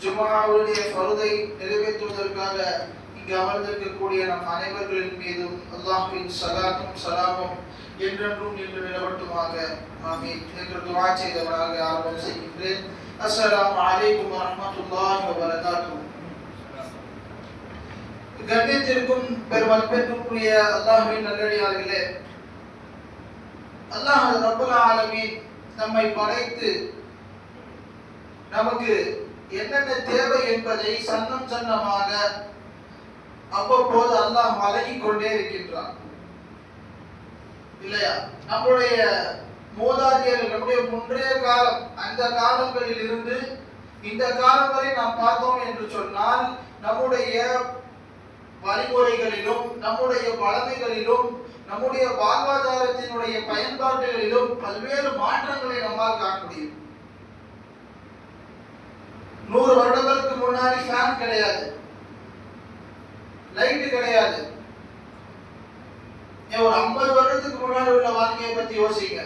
ஜுமாவுடைய பருதை நிறைவேற்றுவதற்காக இங்கு அமர்ந்திருக்கக்கூடிய நம் அனைவர்களின் மீதும் அல்லாஹின் சலாத்தும் சலாமும் என்றென்றும் நின்று நிலவட்டுமாக. ஆமீன். என்று துவா செய்தவனாக ஆரம்பம் செய்கின்றேன். அஸ்ஸலாம் அலைக்கும் வரமத்துல்லாஹி வபரகாத்துஹு. கண்ணியத்திற்கும் பெருமதிப்பிற்குரிய அல்லாஹுவின் நல்லடியார்களே அல்லாஹ் ரபுல் ஆலமீன் நம்மை படைத்து நமக்கு என்னென்ன தேவை என்பதை சன்னம் சன்னமாக அவ்வப்போது அல்லாஹ் வழங்கிக் கொண்டே இருக்கின்றான். இல்லையா? நம்முடைய மூதாதையர்கள் நம்முடைய முன்றைய காலம் அந்த காலங்களில் இருந்து இந்த காலம் வரை நாம் பார்த்தோம் என்று சொன்னால் நம்முடைய வழிமுறைகளிலும் நம்முடைய வளமைகளிலும் நம்முடைய வாழ்வாதாரத்தினுடைய பயன்பாடுகளிலும் பல்வேறு மாற்றங்களை நம்மால் காண முடியும். நூறு வருடங்களுக்கு முன்னாடி ஃபேன் கிடையாது. லைட்டு கிடையாது. ஏன் ஒரு ஐம்பது வருடத்துக்கு முன்னாடி உள்ள வாழ்க்கையை பத்தி யோசிங்க.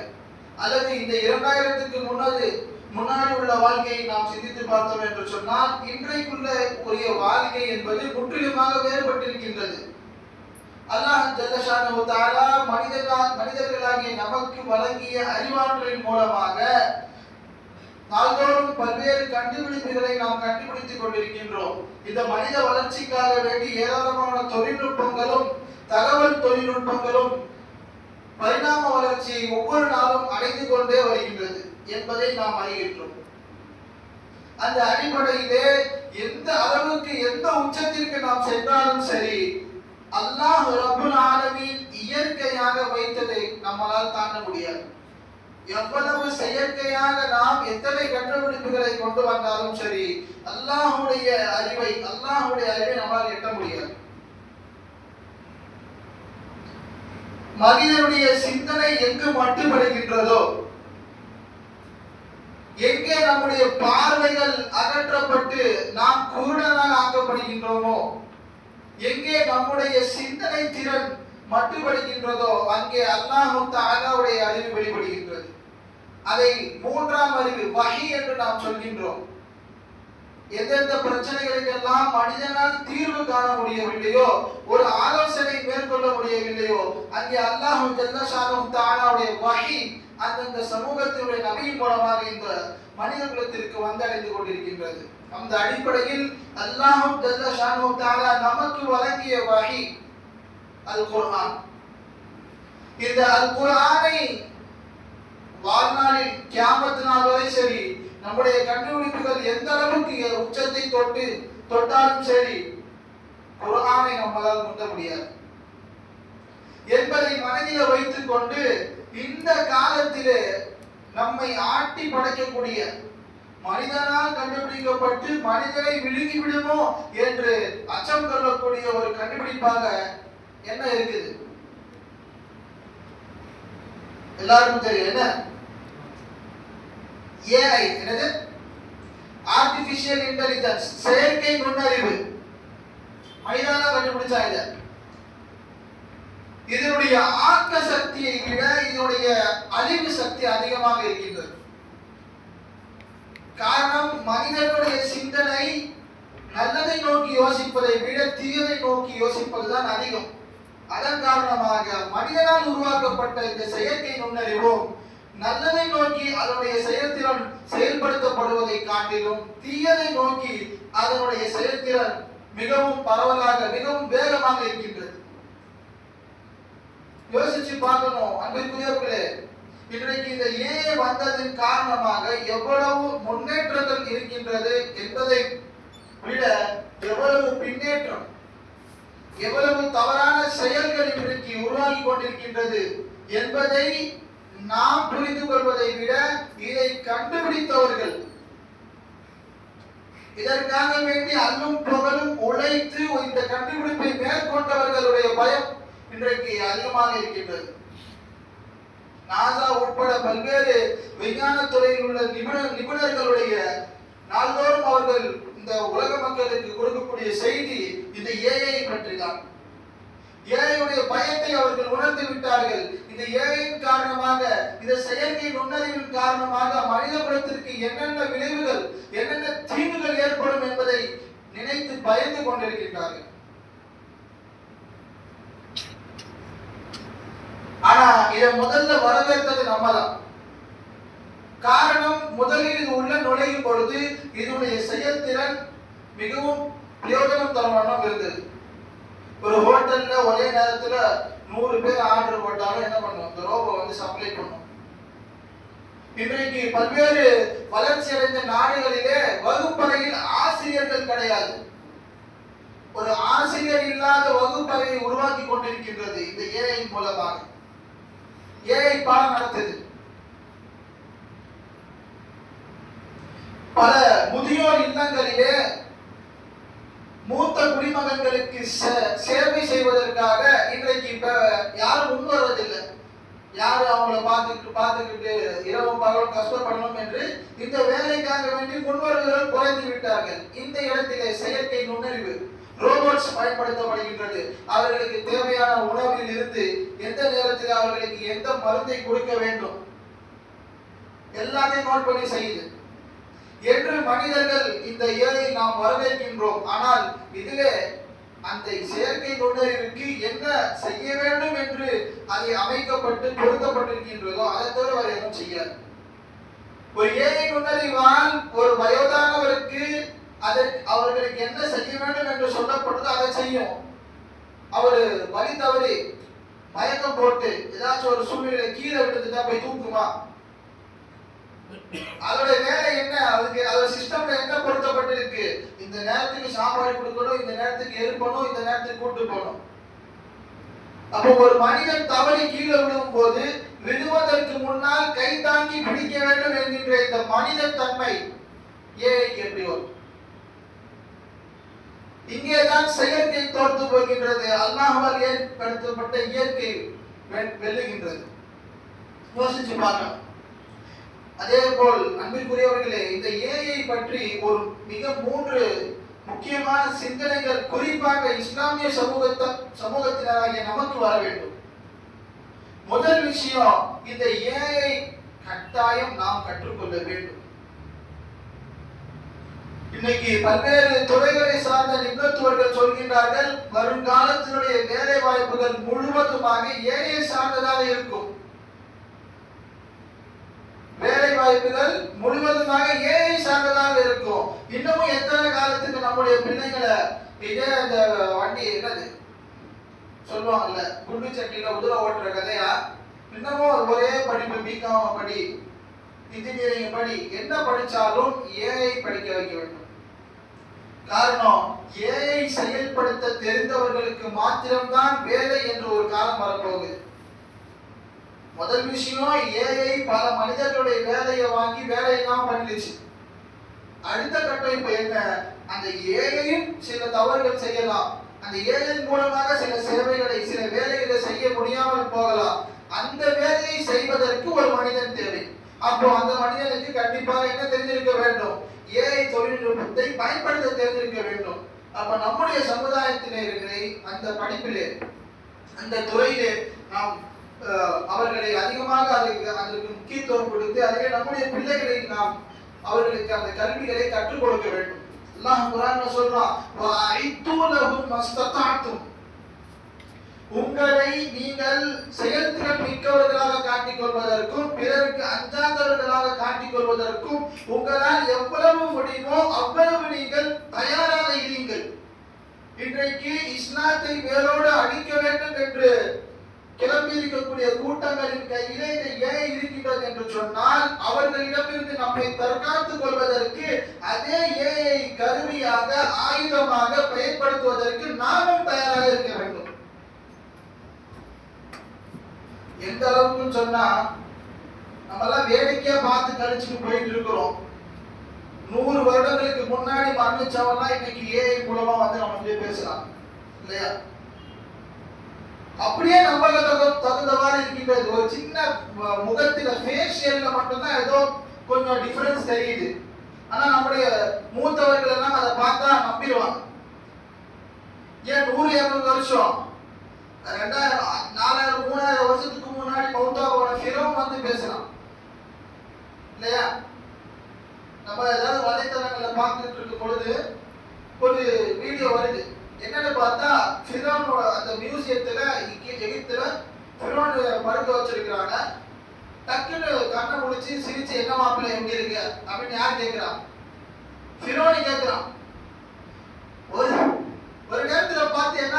அல்லது இந்த இரண்டாயிரத்துக்கு முன்னாடி முன்னாடி உள்ள வாழ்க்கையை நாம் சிந்தித்து பார்த்தோம் என்று சொன்னால் இன்றைக்குள்ள உரிய வாழ்க்கை என்பது முற்றிலுமாக வேறுபட்டிருக்கின்றது. அல்லாஹ் ஜல்லஷானு மனிதர்களா மனிதர்களாகிய நமக்கு வழங்கிய அறிவாற்றலின் மூலமாக நாள்தோறும் பல்வேறு கண்டுபிடிப்புகளை நாம் கண்டுபிடித்துக் கொண்டிருக்கின்றோம். இந்த மனித வளர்ச்சிக்காக வேண்டி ஏராளமான தொழில்நுட்பங்களும் தகவல் தொழில்நுட்பங்களும் பரிணாம வளர்ச்சியை ஒவ்வொரு நாளும் அடைந்து கொண்டே வருகின்றது என்பதை நாம் அறிகின்றோம். அந்த அடிப்படையிலே எந்த அளவுக்கு எந்த உச்சத்திற்கு நாம் சென்றாலும் சரி அல்லாஹ் ரபுல் ஆலமின் இயற்கையாக வைத்ததை நம்மால் தாண்ட முடியாது. எவ்வளவு செயற்கையாக நாம் எத்தனை கண்டுபிடிப்புகளை கொண்டு வந்தாலும் சரி அல்லாஹுடைய அறிவை அல்லாஹுடைய அறிவை நம்மால் எட்ட முடியாது. மனிதனுடைய சிந்தனை எங்கு மட்டுப்படுகின்றதோ எங்கே நம்முடைய பார்வைகள் அகற்றப்பட்டு நாம் குருடனாக ஆக்கப்படுகின்றோமோ எங்கே நம்முடைய சிந்தனை திறன் மட்டுப்படுகின்றதோ அங்கே அல்லாஹ் தஆலாவுடைய அறிவு வெளிப்படுகின்றது. அதை மூன்றாம் அறிவு வஹி என்று நாம் சொல்கின்றோம். எந்தெந்த பிரச்சனைகளுக்கெல்லாம் மனிதனால் தீர்வு காண முடியவில்லையோ ஒரு ஆலோசனை மேற்கொள்ள முடியவில்லையோ அங்கே அல்லாஹு ஜல்லஷானு தானாவுடைய வஹி அந்தந்த சமூகத்தினுடைய நபியின் மூலமாக இந்த மனித குலத்திற்கு வந்தடைந்து கொண்டிருக்கின்றது. அந்த அடிப்படையில் அல்லாஹு ஜல்லஷானு தஆலா நமக்கு வழங்கிய வஹி அல் குர்ஆன். இந்த அல் குர்ஆனை வாழ்நாளில் கேமத்து நாள் வரை சரி. நம்முடைய கண்டுபிடிப்புகள் எந்த அளவுக்கு உச்சத்தை தொட்டு தொட்டாலும் சரி குரானை நம்மளால் முந்த முடியாது. என்பதை மனதில் வைத்துக் கொண்டு இந்த காலத்திலே நம்மை ஆட்டி படைக்கக்கூடிய மனிதனால் கண்டுபிடிக்கப்பட்டு மனிதனை விழுங்கி விடுமோ என்று அச்சம் கொள்ளக்கூடிய ஒரு கண்டுபிடிப்பாக என்ன இருக்குது? எல்லாருக்கும் தெரியும் என்ன? ஏஐ என்னது? ஆர்டிபிஷியல் இன்டெலிஜென்ஸ் செயற்கை நுண்ணறிவு. மனிதனால கண்டுபிடிச்சா இது இதனுடைய ஆக்க சக்தியை விட இதனுடைய அழிவு சக்தி அதிகமாக இருக்கின்றது. காரணம் மனிதனுடைய சிந்தனை நல்லதை நோக்கி யோசிப்பதை விட தீயதை நோக்கி யோசிப்பதுதான் அதிகம். அதன் காரணமாக மனிதனால் உருவாக்கப்பட்ட இந்த செயற்கை நுண்ணறிவும் நல்லதை நோக்கி அதனுடைய செயல்திறன் செயல்படுத்தப்படுவதை காட்டிலும் தீயதை நோக்கி அதனுடைய செயல்திறன் மிகவும் பரவலாக மிகவும் வேகமாக இருக்கின்றது. யோசிச்சு பார்க்கணும் அன்பிற்குரியவர்களே இன்றைக்கு இந்த ஏ வந்ததின் காரணமாக எவ்வளவு முன்னேற்றங்கள் இருக்கின்றது என்பதை விட எவ்வளவு பின்னேற்றம் எவ்வளவு தவறான செயல்கள் இன்றைக்கு உருவாகி கொண்டிருக்கின்றது என்பதை நாம் புரிந்து கொள்வதை விட இதை கண்டுபிடித்தவர்கள். இதற்காக வேண்டி அல்லும் புகழும் உழைத்து இந்த கண்டுபிடிப்பை மேற்கொண்டவர்களுடைய பயம் இன்றைக்கு அதிகமாக இருக்கின்றது. நாசா உட்பட பல்வேறு விஞ்ஞான துறையில் உள்ள நிபுணர் நிபுணர்களுடைய நாள்தோறும் அவர்கள் இந்த உலக மக்களுக்கு கொடுக்கக்கூடிய செய்தி இந்த ஏஐ பற்றி தான் ஏழையுடைய பயத்தை அவர்கள் உணர்ந்து விட்டார்கள். இந்த ஏ காரணமாக இந்த செயற்கை நுண்ணறிவின் காரணமாக மனித குலத்திற்கு என்னென்ன விளைவுகள் என்னென்ன தீங்குகள் ஏற்படும் என்பதை நினைத்து பயந்து கொண்டிருக்கின்றார்கள். ஆனா இதை முதல்ல வரவேற்றது நம்ம தான் காரணம் முதலில் இது உள்ள நுழையும் பொழுது இதனுடைய செயல்திறன் மிகவும் பிரயோஜனம் தரும் இருந்தது. ஒரு ஹோட்டல்ல ஒரே நேரத்துல நூறு பேர் ஆர்டர் போட்டாலும் என்ன பண்ணும்? இந்த ரோபோ வந்து சப்ளை பண்ணும். இன்றைக்கு பல்வேறு வளர்ச்சி அடைந்த நாடுகளிலே வகுப்பறையில் ஆசிரியர்கள் கிடையாது. ஒரு ஆசிரியர் இல்லாத வகுப்பறையை உருவாக்கி கொண்டிருக்கின்றது இந்த ஏஐ மூலமாக. ஏஐ பாடம் நடத்துது. பல முதியோர் இல்லங்களிலே மூத்த குடிமகன்களுக்கு சேவை செய்வதற்காக இன்றைக்கு இப்ப யாரும் முன் வருவதில்லை. அவங்கள பார்த்துக்கிட்டு பார்த்துக்கிட்டு இரவும் பகலும் கஷ்டப்படணும் என்று இந்த வேலைக்காக வேண்டி முன்வருவர்கள் குறைந்து விட்டார்கள். இந்த இடத்திலே செயற்கை நுண்ணறிவு ரோபோட்ஸ் பயன்படுத்தப்படுகின்றது. அவர்களுக்கு தேவையான உணவில் இருந்து எந்த நேரத்தில் அவர்களுக்கு எந்த மருந்தை கொடுக்க வேண்டும்? எல்லாத்தையும் நோட் பண்ணி செய்யுது. என்று மனிதர்கள் இந்த ஏழை நாம் வரவேற்கின்றோம். ஆனால் இதிலே அந்த செயற்கை நுண்ணறிவுக்கு என்ன செய்ய வேண்டும் என்று அதை அமைக்கப்பட்டு பொருத்தப்பட்டிருக்கின்றதோ அதை தவிர வேறு எதுவும் செய்யாது. ஒரு ஏழை நுண்ணறிவால் ஒரு வயோதானவருக்கு அதற்கு அவர்களுக்கு என்ன செய்ய வேண்டும் என்று சொல்லப்பட்டதோ அதை செய்யும். அவர் வழி தவறி மயக்கம் போட்டு ஏதாச்சும் ஒரு சூழ்நிலை கீழே விழுந்துட்டா போய் தூக்குமா அதோட வேலை என்ன? அதுக்கு அதோட சிஸ்டம்ல என்ன பொருத்தப்பட்டிருக்கு? இந்த நேரத்துக்கு சாப்பாடு கொடுக்கணும் இந்த நேரத்துக்கு எழுப்பணும் இந்த நேரத்துக்கு கூட்டு போகணும். அப்போ ஒரு மனிதன் தவறி கீழே விழும் போது விழுவதற்கு முன்னால் கை தாங்கி பிடிக்க வேண்டும் என்கின்ற இந்த மனித தன்மை ஏஐக்கு எப்படி வரும்? இங்கேதான் செயற்கை தோர்த்து போகின்றது. அல்லாஹால் ஏற்படுத்தப்பட்ட இயற்கை வெல்லுகின்றது. யோசிச்சு பார்க்கணும் அதே போல் அன்பிற்குரியவர்களே இந்த ஏஐ பற்றி ஒரு மிக மூன்று முக்கியமான சிந்தனைகள் குறிப்பாக இஸ்லாமிய சமூகத்த சமூகத்தினராகிய நமக்கு வர வேண்டும். முதல் விஷயம் இந்த ஏஐ கட்டாயம் நாம் கற்றுக்கொள்ள வேண்டும். இன்னைக்கு பல்வேறு துறைகளை சார்ந்த நிபுணத்துவர்கள் சொல்கின்றார்கள் வருங்காலத்தினுடைய வேலை வாய்ப்புகள் முழுவதுமாக ஏஐ சார்ந்ததாக இருக்கும். வேலை வாய்ப்புகள் முழுவதுமாக ஏஐ சார்ந்ததாக இருக்கும். இன்னமும் எத்தனை காலத்துக்கு நம்முடைய பிள்ளைங்களை இதே அந்த வண்டி என்னது? சொல்லுவாங்கல்ல குண்டு சட்டியில குதிரை ஓட்டுற கதையா? இன்னமும் ஒரே படிப்பு பிகாம் படி இன்ஜினியரிங் படி. என்ன படிச்சாலும் ஏஐ படிக்க வைக்க வேண்டும். காரணம் ஏஐ செயல்படுத்த தெரிந்தவர்களுக்கு மாத்திரம்தான் வேலை என்று ஒரு காலம் வரப்போகுது. முதல் விஷயம் ஏஐ பல மனிதர்களுடைய வேலையை வாங்கி வேலையெல்லாம் பண்ணிடுச்சு. அடுத்த கட்டம் இப்ப என்ன? அந்த ஏஐயும் சில தவறுகள் செய்யலாம். அந்த ஏஐ மூலமாக சில சேவைகளை சில வேலைகளை செய்ய முடியாமல் போகலாம். அந்த வேலையை செய்வதற்கு ஒரு மனிதன் தேவை. அப்போ அந்த மனிதனுக்கு கண்டிப்பாக என்ன தெரிஞ்சிருக்க வேண்டும்? ஏஐ தொழில்நுட்பத்தை பயன்படுத்த தெரிஞ்சிருக்க வேண்டும். அப்ப நம்முடைய சமுதாயத்திலே இருக்கிற அந்த படிப்பிலே அந்த துறையிலே நாம் அவர்களை அதிகமாக அதுக்கு அதற்கு முக்கியத்துவம் கொடுத்து அதிலே நம்முடைய பிள்ளைகளை நாம் அவர்களுக்கு அந்த கல்விகளை கற்றுக் கொடுக்க வேண்டும். அல்லாஹ் குர்ஆன்ல சொல்றான் உங்களை நீங்கள் செயல்திறன் மிக்கவர்களாக காட்டிக் கொள்வதற்கும் பிறருக்கு அஞ்சாதவர்களாக காட்டிக் கொள்வதற்கும் உங்களால் எவ்வளவு முடியுமோ அவ்வளவு நீங்கள் தயாராக இருங்கள். இன்றைக்கு இஸ்லாத்தை வேரோடு அழிக்க வேண்டும் என்று கிளம்பி இருக்கக்கூடிய கூட்டங்களின் கையிலே இதை ஏன் இருக்கின்றது என்று சொன்னால் அவர்களிடமிருந்து நம்மை தற்காத்துக் கொள்வதற்கு அதே ஏஐ கருவியாக ஆயுதமாக பயன்படுத்துவதற்கு நாமும் தயாராக இருக்க வேண்டும். எந்த அளவுக்கு சொன்னா நம்மெல்லாம் வேடிக்கையா பார்த்து கழிச்சுட்டு போயிட்டு இருக்கிறோம். நூறு வருடங்களுக்கு முன்னாடி மரணிச்சவன்லாம் இன்னைக்கு ஏஐ மூலமா வந்து நம்ம வந்து பேசலாம். இல்லையா? அப்படியே நம்மள தகு- தகுந்தவாறு இருக்கின்றது. ஒரு சின்ன ம- முகத்தில ஃபேஷியல்ல மட்டும்தான் ஏதோ கொஞ்சம் டிஃபரன்ஸ் தெரியுது. ஆனா நம்முடைய மூத்தவர்கள் எல்லாம் அதை பார்த்தா நம்பிடுவாங்க. ஏன் நூறு இருநூறு வருஷம்? ரெண்டாயிரம் நாலாயிரம் மூணாயிரம் வருஷத்துக்கு முன்னாடி மௌத்தா போன வந்து பேசலாம். இல்லையா? நம்ம ஏதாவது வலைத்தளங்களை பார்த்துட்டு இருக்கும் பொழுது ஒரு வீடியோ வருது. என்னன்னு பார்த்தா ஃபிரோனோட அந்த மியூசியத்துல இங்கே எகிப்துல ஃபிரோன் படுக்க வச்சிருக்கிறாங்க. டக்குன்னு கண்ணை முடிச்சு சிரிச்சு என்ன மாப்பிள்ளை எங்க இருக்கு அப்படின்னு யார் கேட்கிறான் ஃபிரோனி கேட்கிறான் ஒரு ஒரு நேரத்துல பார்த்து என்ன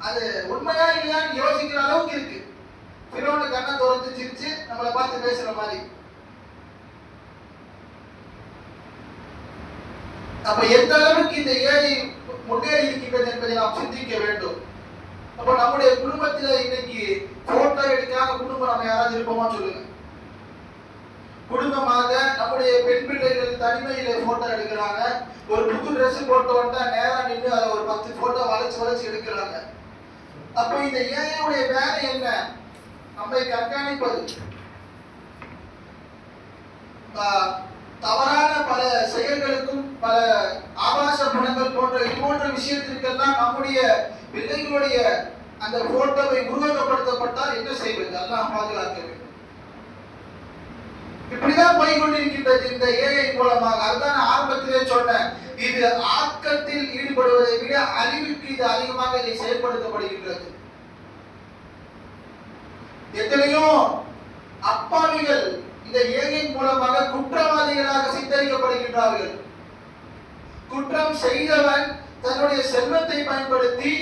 அது உண்மையா இல்லையான்னு யோசிக்கிற அளவுக்கு இருக்கு. ஃபிரோனு கண்ணை திறந்து சிரிச்சு நம்மளை பார்த்து பேசுற மாதிரி. அப்ப எந்த அளவுக்கு இந்த ஏழை முன்னேறி இருக்கின்றது என்பதை நாம் சிந்திக்க வேண்டும். அப்ப நம்முடைய குடும்பத்துல இன்னைக்கு போட்டோ எடுக்காத குடும்பம் நம்ம யாராவது இருப்போமா சொல்லுங்க. குடும்பமாக நம்முடைய பெண் பிள்ளைகள் தனிமையில போட்டோ எடுக்கிறாங்க. ஒரு புது ட்ரெஸ் போட்டோ வந்தா நேரம் நின்று அதை ஒரு பத்து போட்டோ வளைச்சு வளைச்சு எடுக்கிறாங்க. அப்ப இந்த ஏழையுடைய வேலை என்ன? நம்மை கண்காணிப்பது. தவறான பல செயல்களுக்கும் பல ஆபாச படங்கள் போன்ற இது போன்ற விஷயத்திற்கெல்லாம் நம்முடைய பிள்ளைகளுடைய அந்த போட்டோவை உருவகப்படுத்தப்பட்டால் என்ன செய்வது? அல்லாஹ் பாதுகாக்க வேண்டும். இப்படிதான் போய்கொண்டிருக்கின்றது இந்த ஏழை மூலமாக. அதுதான் ஆரம்பத்திலே சொன்னேன். இது ஆக்கத்தில் ஈடுபடுவதை விட அறிவுக்கு இது அதிகமாக இதை செயல்படுத்தப்படுகின்றது. எத்தனையோ அப்பாவிகள் இந்த ஏஐ மூலமாக குற்றவாளிகளாக சித்தரிக்கப்படுகின்றார்கள். குற்றம் செய்தவன் தன்னுடைய செல்வத்தை பயன்படுத்தி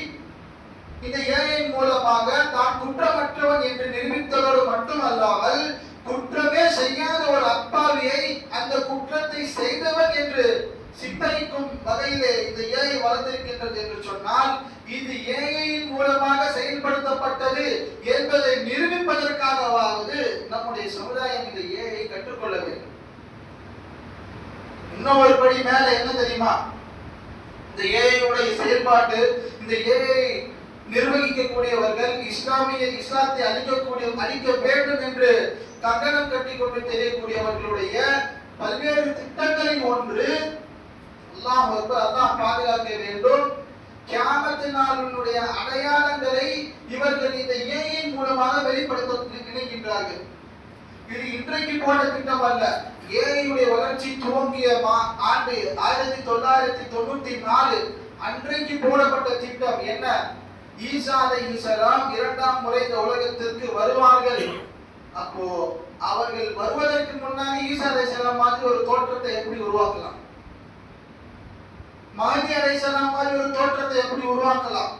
இந்த ஏழையின் மூலமாக தான் குற்றமற்றவன் என்று நிரூபித்ததோடு மட்டுமல்லாமல் குற்றமே செய்யாத ஒரு அப்பாவியை அந்த குற்றத்தை செய்தவன் என்று சித்தரிக்கும் வகையிலே இந்த ஏஐ வளர்ந்திருக்கின்றது என்று சொன்னால் இது ஏஐயின் மூலமாக செயல்படுத்தப்பட்டது என்பதை நிரூபிப்பதற்காகவாவது நம்முடைய சமுதாயம் இந்த ஏஐ கற்றுக்கொள்ள வேண்டும். இன்னும் ஒரு படி மேல என்ன தெரியுமா? இந்த ஏஐயுடைய செயல்பாட்டு இந்த ஏஐ நிர்வகிக்கக்கூடியவர்கள் இஸ்லாமிய இஸ்லாத்தை அழிக்கக்கூடிய அழிக்க வேண்டும் என்று கங்கணம் கட்டிக்கொண்டு தெரியக்கூடியவர்களுடைய பல்வேறு திட்டங்களில் ஒன்று அல்லாஹ் அல்லாஹ் பாதுகாக்க வேண்டும். கியாமத்து நாளினுடைய அடையாளங்களை இவர்கள் இந்த ஏஐயின் மூலமாக வெளிப்படுத்த நினைக்கின்றார்கள். இது இன்றைக்கு போன திட்டம் அல்ல. ஏஐயுடைய வளர்ச்சி துவங்கிய ஆண்டு ஆயிரத்தி தொள்ளாயிரத்தி தொண்ணூத்தி நாலு அன்றைக்கு போடப்பட்ட திட்டம் என்ன? ஈசா ஈசலாம் இரண்டாம் முறை இந்த உலகத்திற்கு வருவார்கள். அப்போ அவர்கள் வருவதற்கு முன்னாடி ஈசா அலைஹிஸ்ஸலாம் மாதிரி ஒரு தோற்றத்தை எப்படி உருவாக்கலாம்? மகதி அலைஹிஸ்ஸலாம் மாதிரி ஒரு தோற்றத்தை எப்படி உருவாக்கலாம்?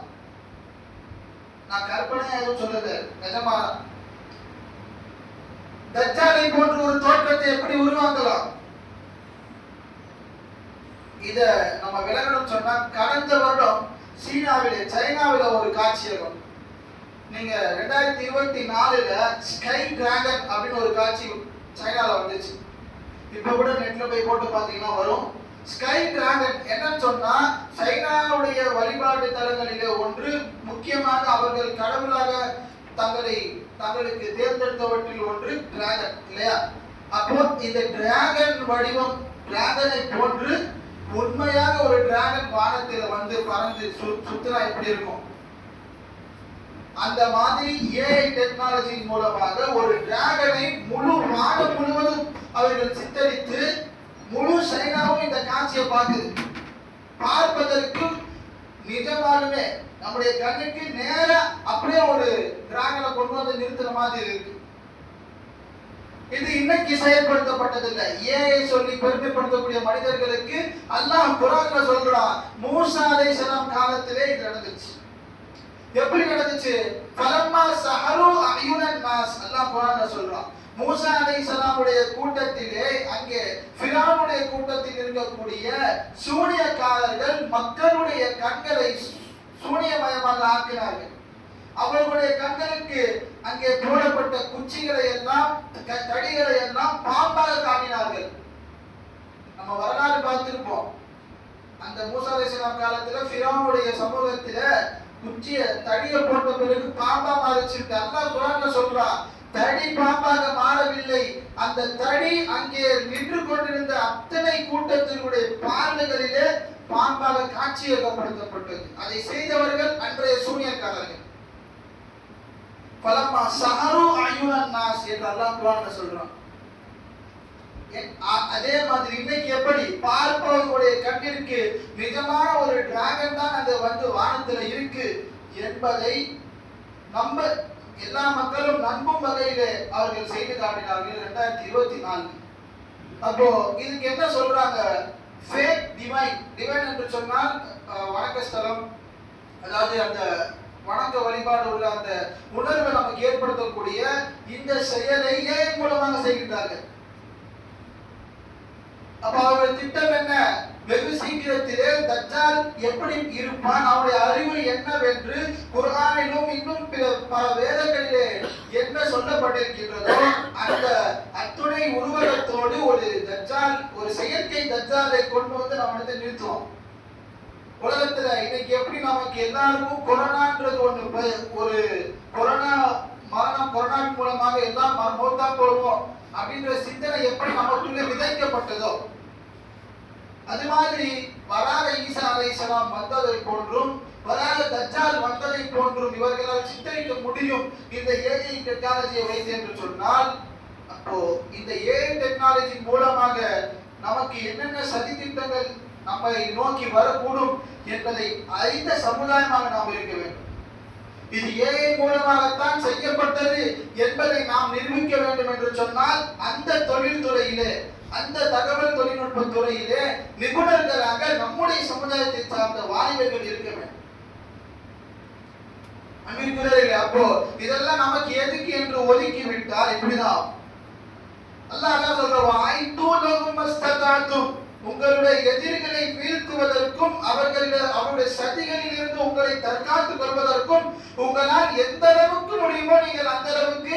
நான் கற்பனை எதுவும் சொல்லல. நிஜமா. தஜ்ஜாலை போன்ற ஒரு தோற்றத்தை எப்படி உருவாக்கலாம்? இத நம்ம விலகணும் சொன்னா கடந்த வருடம் சீனாவில சைனாவில ஒரு காட்சியகம். நீங்க ரெண்டாயிரத்தி இருபத்தி நாலுல ஸ்கை டிராகன் அப்படின்னு ஒரு காட்சி சைனால வந்துச்சு. இப்ப கூட நெட்ல போய் போட்டு பாத்தீங்கன்னா வரும். ஸ்கை டிராகன் என்னன்னு சொன்னா சைனாவுடைய வழிபாட்டு தலங்களிலே ஒன்று முக்கியமாக அவர்கள் கடவுளாக தங்களை தங்களுக்கு தேர்ந்தெடுத்தவற்றில் ஒன்று டிராகன் இல்லையா? அப்போ இந்த டிராகன் வடிவம் டிராகனை போன்று உண்மையாக ஒரு டிராகன் வானத்தில் வந்து பறந்து சு- சுத்தினா எப்படி இருக்கும்? அந்த மாதிரி ஏஐ டெக்னாலஜி மூலமாக ஒரு டிராகனை முழு வானம் முழுவதும் அவர்கள் சித்தரித்து முழு சைனாவும் இந்த காட்சியை பார்க்குது. பார்ப்பதற்கு நிஜமாலுமே நம்முடைய கண்ணுக்கு நேரா அப்படியே ஒரு டிராகனை கொண்டு வந்து நிறுத்துற மாதிரி இருக்கு. இது இன்னைக்கு செயல்படுத்தப்பட்டதில்லை. ஏஐ சொல்லி பெருமைப்படுத்தக்கூடிய மனிதர்களுக்கு அல்லாஹ் குரான்ல சொல்றான் மூசா அலைஹிஸ்ஸலாம் காலத்திலே இது நடந்துச்சு. எப்படி நடந்துச்சு? ஃபலம்மா சஹரு அயுனன் மாஸ் அல்லாஹ் குரான்ல சொல்றான். மூசா அலைஹிஸ்ஸலாமுடைய கூட்டத்திலே அங்கே பிரானுடைய கூட்டத்தில் இருக்கக்கூடிய சூனியக்காரர்கள் மக்களுடைய கண்களை சூனியமயமாக ஆக்கினார்கள். அவர்களுடைய கண்களுக்கு அங்கே போடப்பட்ட குச்சிகளை எல்லாம் க- தடிகளை எல்லாம் பாம்பாக காட்டினார்கள். நம்ம வரலாறு பார்த்திருப்போம். அந்த மூசா அலைஹிஸ்ஸலாம் காலத்துல ஃபிரௌனுடைய சமூகத்துல குச்சிய தடியை போட்ட பிறகு பாம்பா மாறிச்சிருக்கு அல்லாஹ் குரான்ல சொல்றான் தடி பாம்பாக மாறவில்லை. அந்த தடி அங்கே நின்று கொண்டிருந்த அத்தனை கூட்டத்தினுடைய பார்வைகளிலே பாம்பாக காட்சியகப்படுத்தப்பட்டது. அதை செய்தவர்கள் அன்றைய சூனியக்காரர்கள். பலமா சஹரு அயுனன் நாஸ் என்று அல்லாஹ் குர்ஆன்ல சொல்றான். அ- அதே மாதிரி இன்னைக்கு எப்படி பார்ப்பவர்களுடைய கண்ணிற்கு நிஜமான ஒரு டிராகன் தான் அது வந்து வானத்துல இருக்கு என்பதை நம்ம எல்லா மக்களும் நம்பும் வகையிலே அவர்கள் செய்து காட்டினார்கள் ரெண்டாயிரத்தி இருபத்தி நாலு அப்போ இதுக்கு என்ன சொல்றாங்க? ஃபேக் டிவைன் டிவைன் என்று சொன்னால் வணக்க ஸ்தலம் அதாவது அந்த வணக்க வழிபாடு உள்ள அந்த உணர்வை நமக்கு ஏற்படுத்தக்கூடிய இந்த செயலை ஏன் மூலமாக செய்கின்றார்கள். அப்ப அவருடைய திட்டம் என்ன? வெகு சீக்கிரத்திலே தஜ்ஜால் எப்படி இருப்பான்? அவருடைய அறிவு என்னவென்று குரானிலும் இன்னும் பிற பல வேதங்களிலே என்ன சொல்லப்பட்டிருக்கின்றதோ அந்த அத்துணை உருவகத்தோடு ஒரு தஜ்ஜால் ஒரு செயற்கை தஜ்ஜாலை கொண்டு வந்து நம்ம இடத்தை நிறுத்துவோம். உலகத்துல இன்னைக்கு எப்படி நமக்கு எல்லாருக்கும் கொரோனான்றது ஒண்ணு ஒரு கொரோனா மரணம் கொரோனா மூலமாக எல்லாம் ம- மௌத்தா போடுவோம் அப்படின்ற சிந்தனை எப்படி நமக்குள்ளே விதைக்கப்பட்டதோ அது மாதிரி வராத ஈசா அலைஹிஸ்ஸலாம் வந்ததை போன்றும் வராத தஜ்ஜால் வந்ததை போன்றும் இவர்களால் சித்தரிக்க முடியும் இந்த ஏஐ டெக்னாலஜியை வைத்து என்று சொன்னால் அப்போ இந்த ஏஐ டெக்னாலஜி மூலமாக நமக்கு என்னென்ன சதித்திட்டங்கள் நம்மை நோக்கி வரக்கூடும் என்பதை அறிந்த சமுதாயமாக நாம் இருக்க வேண்டும். இது ஏஐ மூலமாகத்தான் செய்யப்பட்டது என்பதை நாம் நிரூபிக்க வேண்டும் என்று சொன்னால் அந்த தொழில்துறையிலே அந்த தகவல் தொழில்நுட்ப துறையிலே நிபுணர்களாக நம்முடைய சமுதாயத்தை சார்ந்த வாலிபர்கள் இருக்க வேண்டும் அன்பிற்குரியவர்களே, அப்போ இதெல்லாம் நமக்கு எதுக்கு என்று ஒதுக்கி விட்டால் இப்படிதான் அல்லாஹ் என்ன சொல்றான் ஐதூலகும் மஸ்தகாத்தும் உங்களுடைய எதிரிகளை வீழ்த்துவதற்கும் அவர்களுடைய அவருடைய சதிகளில் இருந்து உங்களை தற்காத்துக் கொள்வதற்கும் உங்களால் எந்த அளவுக்கு முடியுமோ நீங்கள் அந்த அளவுக்கு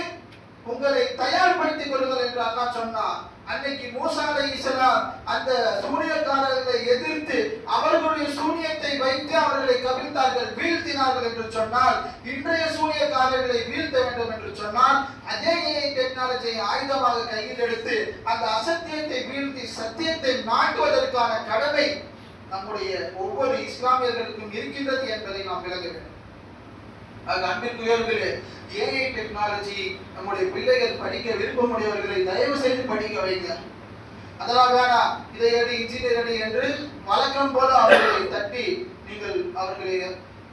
உங்களை தயார்படுத்திக் கொள்ளுங்கள் என்று அண்ணா சொன்னார் அன்னைக்கு மூசா அலைஹிஸ்ஸலாம் அந்த சூனியக்காரர்களை எதிர்த்து அவர்களுடைய சூனியத்தை வைத்து அவர்களை கவிழ்த்தார்கள் வீழ்த்தினார்கள் என்று சொன்னால் இன்றைய சூனியக்காரர்களை வீழ்த்த வேண்டும் என்று சொன்னால் அதே டெக்னாலஜியை ஆயுதமாக கையில் எடுத்து அந்த அசத்தியத்தை வீழ்த்தி சத்தியத்தை நாட்டுவதற்கான கடமை நம்முடைய ஒவ்வொரு இஸ்லாமியர்களுக்கும் இருக்கின்றது என்பதை நாம் விளங்க வேண்டும். அது அன்பிற்குரியவர்களே ஏஐ டெக்னாலஜி நம்முடைய பிள்ளைகள் படிக்க விருப்பமுடையவர்களை தயவு செய்து படிக்க வைங்க. அதெல்லாம் வேணாம் இதை எடு இன்ஜினியர் எடு என்று வழக்கம் போல அவர்களை தட்டி நீங்கள் அவர்களை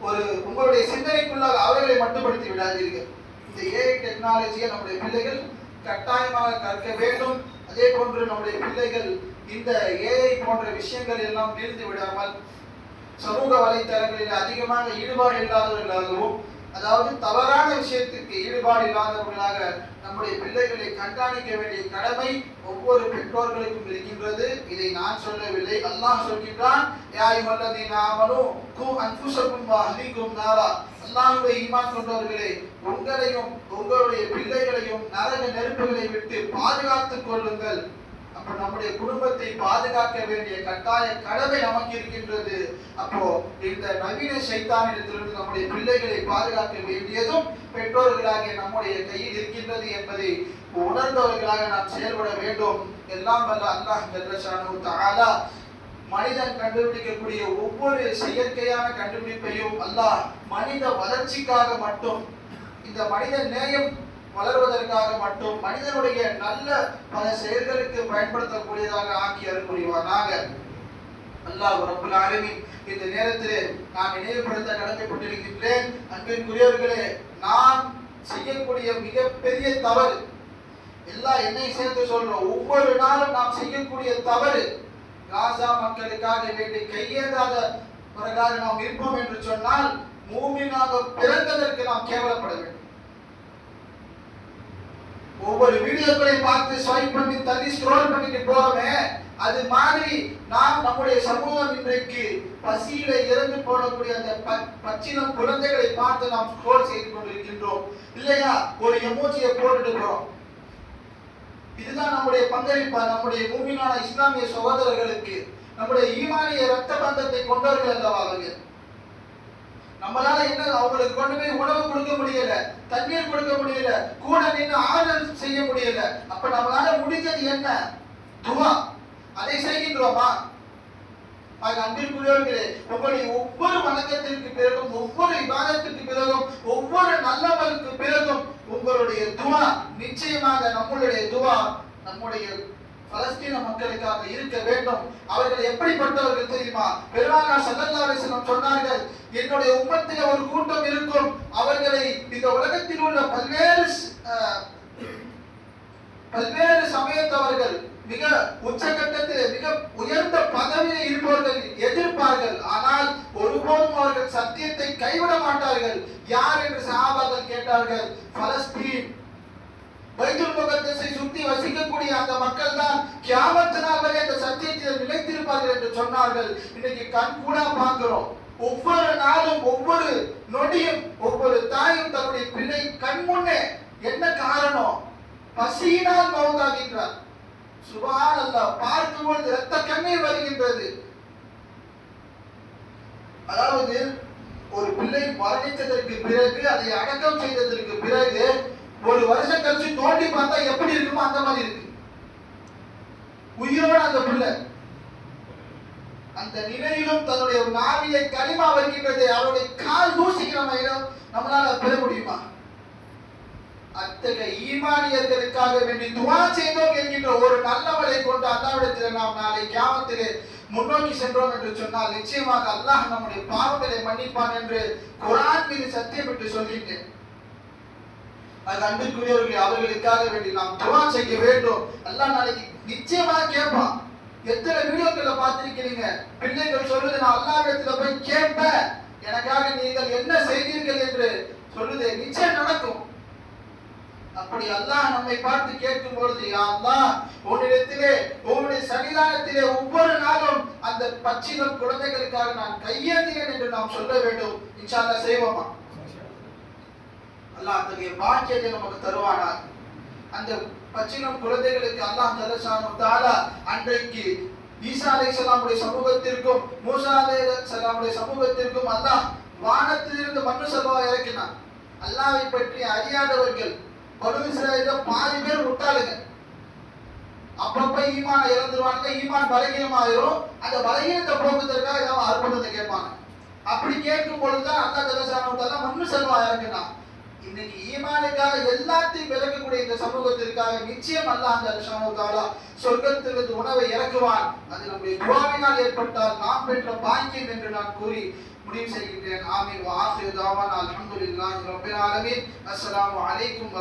ஒரு உங்களுடைய சிந்தனைக்குள்ளாக அவர்களை மட்டுப்படுத்தி விடாதீர்கள். இந்த ஏஐ டெக்னாலஜியை நம்முடைய பிள்ளைகள் கட்டாயமாக கற்க வேண்டும். அதே போன்று நம்முடைய பிள்ளைகள் இந்த ஏஐ போன்ற விஷயங்கள் எல்லாம் வீழ்ந்து விடாமல் சமூக வலைத்தளங்களில் அதிகமாக ஈடுபாடு இல்லாதவர்களாகவும் அதாவது தவறான விஷயத்திற்கு ஈடுபாடு இல்லாதவர்களாக நம்முடைய பிள்ளைகளை கண்காணிக்க வேண்டிய கடமை ஒவ்வொரு பெற்றோர்களுக்கும் இருக்கின்றது. இதை நான் சொல்லவில்லை. அல்லாஹ் சொல்கின்றான் யாய் அய்யுஹல்லதீன ஆமனு கு அன்ஃபுஸக்கும் வ நாரா. ஈமான் கொண்டவர்களே உங்களையும் உங்களுடைய பிள்ளைகளையும் நரக நெருப்புகளை விட்டு பாதுகாத்துக் கொள்ளுங்கள். அப்போ நம்முடைய குடும்பத்தை பாதுகாக்க வேண்டிய கட்டாய கடமை நமக்கு இருக்கின்றது. அப்போ இந்த நவீன சைத்தானிடத்திலிருந்து நம்முடைய பிள்ளைகளை பாதுகாக்க வேண்டியதும் பெற்றோர்களாகிய நம்முடைய கையில் இருக்கின்றது என்பதை உணர்ந்தவர்களாக நாம் செயல்பட வேண்டும். எல்லாம் வல்ல அல்லாஹ் ஜல்லஷானு தஆலா மனிதன் கண்டுபிடிக்கக்கூடிய ஒவ்வொரு செயற்கையான கண்டுபிடிப்பையும் அல்லாஹ் மனித வளர்ச்சிக்காக மட்டும் இந்த மனித நேயம் வளர்வதற்காக மட்டும் மனிதனுடைய நல்ல பல செயல்களுக்கு பயன்படுத்தக்கூடியதாக ஆக்கி அருள் புரிவானாக அல்லாஹ் ரப்புல் ஆலமின் இந்த நேரத்திலே நான் நினைவுபடுத்த கடமைப்பட்டிருக்கின்றேன் அன்பிற்குரியவர்களே நாம் செய்யக்கூடிய மிகப்பெரிய தவறு எல்லாம் என்னை சேர்த்து சொல்றோம். ஒவ்வொரு நாளும் நாம் செய்யக்கூடிய தவறு காசா மக்களுக்காக வேண்டி கையேந்தாத பிறகாக நாம் இருப்போம் என்று சொன்னால் மூமினாக பிறந்ததற்கு நாம் கேவலப்பட வேண்டும். ஒவ்வொரு வீடியோக்களை பார்த்து ஸ்வைப் பண்ணி தள்ளி ஸ்க்ரோல் பண்ணிட்டு போறோமே அது மாதிரி நாம் நம்முடைய சமூகம் இன்றைக்கு பசியில இறந்து போடக்கூடிய அந்த பச்சினம் குழந்தைகளை பார்த்து நாம் ஸ்க்ரோல் செய்து கொண்டிருக்கின்றோம். இல்லையா? ஒரு எமோஜியை போட்டுட்டு போறோம். இதுதான் நம்முடைய பங்களிப்பா நம்முடைய மூமினான இஸ்லாமிய சகோதரர்களுக்கு நம்முடைய ஈமானிய ரத்த பந்தத்தை கொண்டவர்கள் அல்லவா நம்மளால என்ன அவங்களுக்கு கொண்டு போய் உணவு கொடுக்க முடியல தண்ணீர் கொடுக்க முடியல கூட நின்று ஆறுதல் செய்ய முடியல. அப்ப நம்மளால முடிஞ்சது என்ன? துவா. அதை செய்கின்றோமா? ஆக அன்பிற்குரியவர்களே உங்களுடைய ஒவ்வொரு வணக்கத்திற்கு பிறகும் ஒவ்வொரு விவாதத்திற்கு பிறகும் ஒவ்வொரு நல்லவருக்கு பிறகும் உங்களுடைய துவா நிச்சயமாக நம்மளுடைய துவா நம்முடைய பலஸ்தீன மக்களுக்காக இருக்க வேண்டும். அவர்கள் எப்படிப்பட்டவர்கள் தெரியுமா? பெருமானா ஸல்லல்லாஹு சொன்னார்கள் என்னுடைய உம்மத்தில் ஒரு கூட்டம் இருக்கும். அவர்களை இந்த உலகத்தில் உள்ள பல்வேறு பல்வேறு சமயத்தவர்கள் மிக உச்சகட்டத்தில் மிக உயர்ந்த பதவியில் இருப்பவர்கள் எதிர்ப்பார்கள். ஆனால் ஒருபோதும் அவர்கள் சத்தியத்தை கைவிட மாட்டார்கள். யார்? என்று சஹாபாக்கள் கேட்டார்கள். பலஸ்தீன் பைத்துல் முகத்தஸை சுத்தி வசிக்கக்கூடிய அந்த மக்கள் தான் கியாமத்து நாள் வரை அந்த சத்தியத்தில் நிலைத்திருப்பார்கள் என்று சொன்னார்கள். இன்னைக்கு கண் கூட பார்க்கிறோம். ஒவ்வொரு நாளும் ஒவ்வொரு நொடியும் ஒவ்வொரு தாயும் தன்னுடைய பிள்ளை கண் முன்னே என்ன காரணம்? பசியினால் மௌத்தாகின்றார் சுபான் அல்ல பார்க்கும் பொழுது ரத்த கண்ணீர் வருகின்றது. அதாவது ஒரு பிள்ளை மரணித்ததற்கு பிறகு அதை அடக்கம் செய்ததற்கு பிறகு ஒரு வருஷம் கழிச்சு தோண்டி பார்த்தா எப்படி இருக்குமோ அந்த மாதிரி இருக்கு. உயிரோட அந்த பிள்ளை. அந்த நிலையிலும் தன்னுடைய நாவிலே களிமா வருகின்றது. அவருடைய கால் தூசிக்கிற மயிலும் நம்மளால பெற முடியுமா? அத்தகைய ஈமானியர்களுக்காக வேண்டி துவா செய்தோம் என்கின்ற ஒரு நல்லவளை கொண்டு அல்லாவிடத்தில் நாம் நாளை கியாமத்திலே முன்னோக்கி சென்றோம் என்று சொன்னால் நிச்சயமாக அல்லாஹ் நம்முடைய பாவங்களை மன்னிப்பான் என்று குரான் மீது சத்தியம் என்று சொல்கின்றேன். அது அன்பிற்குரியவர்களே அவர்களுக்காக வேண்டி நாம் துவா செய்ய வேண்டும். எல்லாம் நாளைக்கு நிச்சயமா கேட்பான். எத்தனை வீடியோக்களை பார்த்திருக்கிறீங்க? பிள்ளைகள் சொல்லுது நான் எல்லா இடத்துல போய் கேட்பேன். எனக்காக நீங்கள் என்ன செய்தீர்கள்? என்று சொல்லுது. நிச்சயம் நடக்கும். அப்படி அல்லாஹ் நம்மை பார்த்து கேட்கும் பொழுது அல்லாஹ் உன்னிடத்திலே உன்னுடைய சன்னிதானத்திலே ஒவ்வொரு நாளும் அந்த பச்சிலம் குழந்தைகளுக்காக நான் கையேந்தினேன் என்று நாம் சொல்ல வேண்டும். இன்ஷா அல்லாஹ் செய்வோமா? அல்லாஹ் அத்தகைய பாக்கியத்தை நமக்கு தருவானார் அந்த பச்சினம் குழந்தைகளுக்கு அல்லாஹ் ஜலசானு தாலா அன்றைக்கு ஈசா அலைஹிஸ்ஸலாமுடைய சமூகத்திற்கும் மூசா அலைஹிஸ்ஸலாமுடைய சமூகத்திற்கும் அல்லாஹ் வானத்திலிருந்து மண்ணு செல்வா இறக்கினான். அல்லாவை பற்றி அறியாதவர்கள் பனு இஸ்ராயேல பாதி பேர் முட்டாளுங்க. அப்பப்ப ஈமான் இறந்துருவாங்க ஈமான் பலகீனமாயிரும். அந்த பலகீனத்தை போக்குறதுக்காக ஏதாவது அற்புதத்தை கேட்பாங்க. அப்படி கேட்கும் பொழுதுதான் அல்லா ஜலசானு மண்ணு செல்வா இறக்கினான். இன்னைக்கு ஈமானுக்காக எல்லாத்தையும் விளக்கக்கூடிய இந்த சமூகத்திற்காக நிச்சயம் அல்ல அந்த தஆலா சொர்க்கத்திலிருந்து உணவை இறக்குவான். அது நம்முடைய துவாவினால் ஏற்பட்டால் நாம் பெற்ற பாக்கியம் என்று நான் கூறி முடிவு செய்கின்றேன். ஆமீன். வாசுதாவான் ஆஃபிரு தாவானா. அல்ஹம்துலில்லாஹி ரப்பில் ஆலமீன். அஸ்ஸலாமு அலைக்கும்